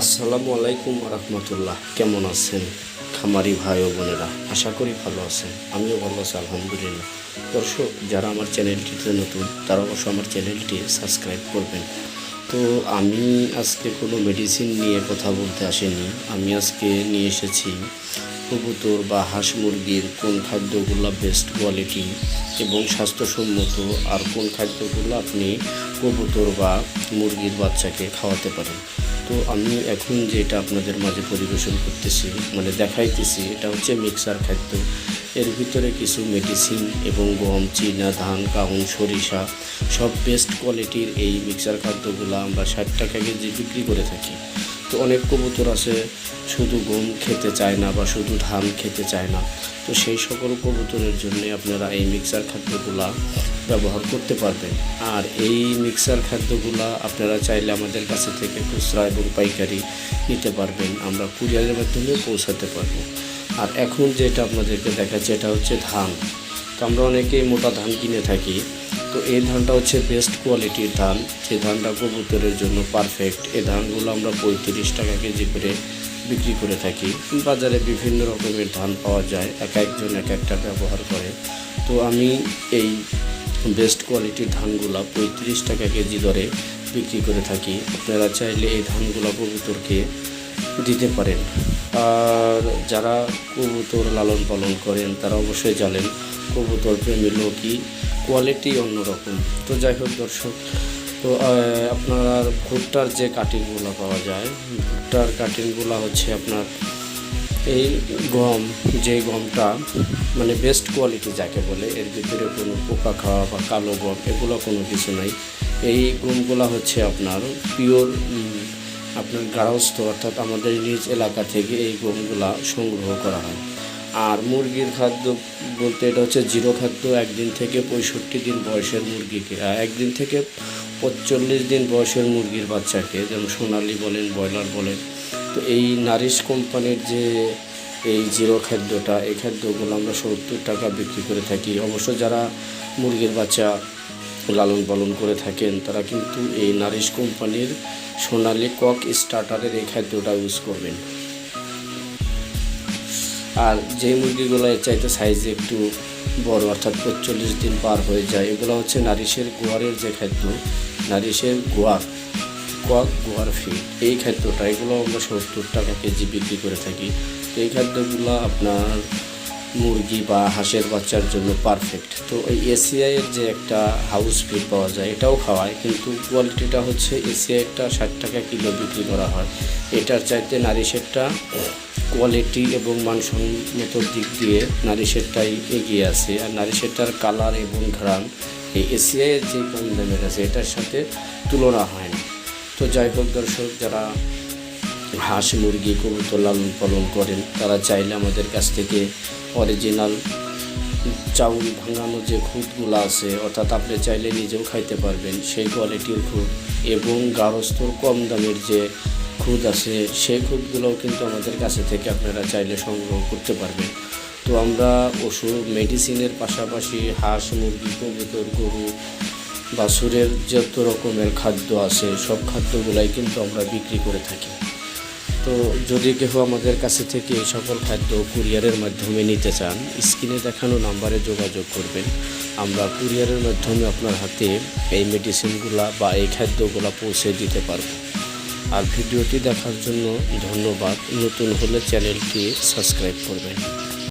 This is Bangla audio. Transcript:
আসসালামু আলাইকুম রহমতুল্লাহ কেমন আছেন খামারি ভাই ও বোনেরা? আশা করি ভালো আছেন। আমিও ভালো আছি, আলহামদুলিল্লাহ। দর্শক, যারা আমার চ্যানেলটিতে নতুন, তারা অবশ্যই আমার চ্যানেলটি সাবস্ক্রাইব করবেন। তো আমি আজকে কোনো মেডিসিন নিয়ে কথা বলতে আসিনি। আমি আজকে নিয়ে এসেছি কবুতর বা হাঁস মুরগির কোন খাদ্যগুলো বেস্ট কোয়ালিটি এবং স্বাস্থ্যসম্মত আর কোন খাদ্যগুলো আপনি কবুতর বা মুরগির বাচ্চাকে খাওয়াতে পারেন। তো আমি এখন যেটা আপনাদের মাঝে পরিবেশন করতেছি মানে দেখাইতেছি, এটা হচ্ছে মিক্সার খাদ্য। এর ভিতরে কিছু মেডিসিন এবং গম, চীনা, ধান, কাউন, সরিষা, সব বেস্ট কোয়ালিটির এই মিক্সার খাদ্যগুলো আমরা ষাট টাকা কেজি বিক্রি করে থাকি। তো অনেক কবুতর আছে, শুধু গম খেতে চায় না বা শুধু ধান খেতে চায় না। তো সেই সকল কবুতরের জন্য আপনারা এই মিক্সার খাদ্যগুলা ব্যবহার করতে পারবেন। আর এই মিক্সার খাদ্যগুলা আপনারা চাইলে আমাদের কাছে থেকে খুচরা এবং পাইকারি নিতে পারবেন। আমরা কুরিয়ারের মাধ্যমে পৌঁছাতে পারব। আর এখন যেটা আপনাদেরকে দেখাচ্ছে, এটা হচ্ছে ধান। তো আমরা অনেকেই মোটা ধান কিনে থাকি। তো এই ধানটা হচ্ছে বেস্ট কোয়ালিটির ধান। যে ধানটা কবুতরের জন্য পারফেক্ট এই ধানগুলো আমরা পঁয়ত্রিশ টাকা কেজি করে বিক্রি করে থাকি। বাজারে বিভিন্ন রকমের ধান পাওয়া যায়, এক একজন এক একটা ব্যবহার করে। তো আমি এই বেস্ট কোয়ালিটির ধানগুলো পঁয়ত্রিশ টাকা কেজি দরে বিক্রি করে থাকি। আপনারা চাইলে এই ধানগুলো কবুতরকে দিতে পারেন। আর যারা কবুতর লালন পালন করেন, তারা অবশ্যই জানেন, কবুতর প্রেমী লোকই কোয়ালিটি অন্যরকম। তো যাই হোক দর্শক তো আপনার ভুট্টার যে কাটিংগুলো পাওয়া যায়, ভুট্টার কাটিংগুলো হচ্ছে আপনার এই গম যে গমটা মানে বেস্ট কোয়ালিটি যাকে বলে, এর ভিতরে কোনো পোকা খাওয়া বা কালো গম এগুলো কোনো কিছু নাই। এই গমগুলো হচ্ছে আপনার পিওর আপনার গারস্থ অর্থাৎ আমাদের নিজ এলাকা থেকে এই গমগুলা সংগ্রহ করা হয়। আর মুরগির খাদ্য বলতে এটা হচ্ছে জিরো খাদ্য, একদিন থেকে পঁয়ষট্টি দিন বয়সের মুরগিকে একদিন থেকে পঁচল্লিশ দিন বয়সের মুরগির বাচ্চাকে, যেমন সোনালি বলেন, ব্রয়লার বলেন, তো এই নারিশ কোম্পানির যে এই জিরো খাদ্যটা, এই খাদ্যগুলো আমরা সত্তর টাকা বিক্রি করে থাকি। অবশ্য যারা মুরগির বাচ্চা লালন পালন করে থাকেন, তারা কিন্তু এই নারিশ কোম্পানির সোনালি কক স্টার্টারের এই খাদ্যটা ইউজ করবেন। আর যে মুরগিগুলো চাইতে সাইজে একটু বড়, অর্থাৎ পঁচল্লিশ দিন পার হয়ে যায়। এগুলো হচ্ছে নারিশের গোয়ারের যে খাদ্য, নারিশের গোয়ার কক গোয়ার ফিড। এই খাদ্যটা, এগুলো আমরা সত্তর টাকা কেজি বিক্রি করে থাকি। এই খাদ্যগুলো আপনার মুরগি বা হাঁসের বাচ্চার জন্য পারফেক্ট তো এই এসিআইয়ের যে একটা হাউস ফিড পাওয়া যায়, এটাও খাওয়ায়, কিন্তু কোয়ালিটিটা হচ্ছে এসিআইয়েরটা ষাট টাকা কিলো বিক্রি করা হয়। এটার চাইতে নারিশেরটা কোয়ালিটি এবং মানসম্মত দিক দিয়ে নারিশেরটাই এগিয়ে আছে। আর নারিশেরটার কালার এবং ঘ্রাণ এই এসিআইয়ের যে কম দামের আছে, এটার সাথে তুলনা হয় না। তো যাই হোক দর্শক, যারা হাঁস, মুরগি, কবুতর লালন পালন করেন। তারা চাইলে আমাদের কাছ থেকে অরিজিনাল চাউল ভাঙানো যে খুদগুলো আছে, অর্থাৎ আপনি চাইলে নিজেও খাইতে পারবেন। সেই কোয়ালিটির খুদ এবং গারস্থর কম দামের যে খুদ আছে, সেই খুদগুলোও কিন্তু আমাদের কাছে থেকে আপনারা চাইলে সংগ্রহ করতে পারবেন। তো আমরা ওষুধ মেডিসিনের পাশাপাশি হাঁস, মুরগি, কবুতর, গরু, বাছুরের যত রকমের খাদ্য আছে, সব খাদ্যগুলাই কিন্তু আমরা বিক্রি করে থাকি। তো যদি কেউ আমাদের কাছে থেকে এই সকল খাদ্য কুরিয়ারের মাধ্যমে নিতে চান, স্ক্রিনে দেখানো নাম্বারে যোগাযোগ করবেন। আমরা কুরিয়ারের মাধ্যমে আপনার হাতে এই মেডিসিনগুলা বা এই খাদ্যগুলা পৌঁছে দিতে পারব। আর ভিডিওটি দেখার জন্য ধন্যবাদ। নতুন হলে চ্যানেলটি সাবস্ক্রাইব করবেন।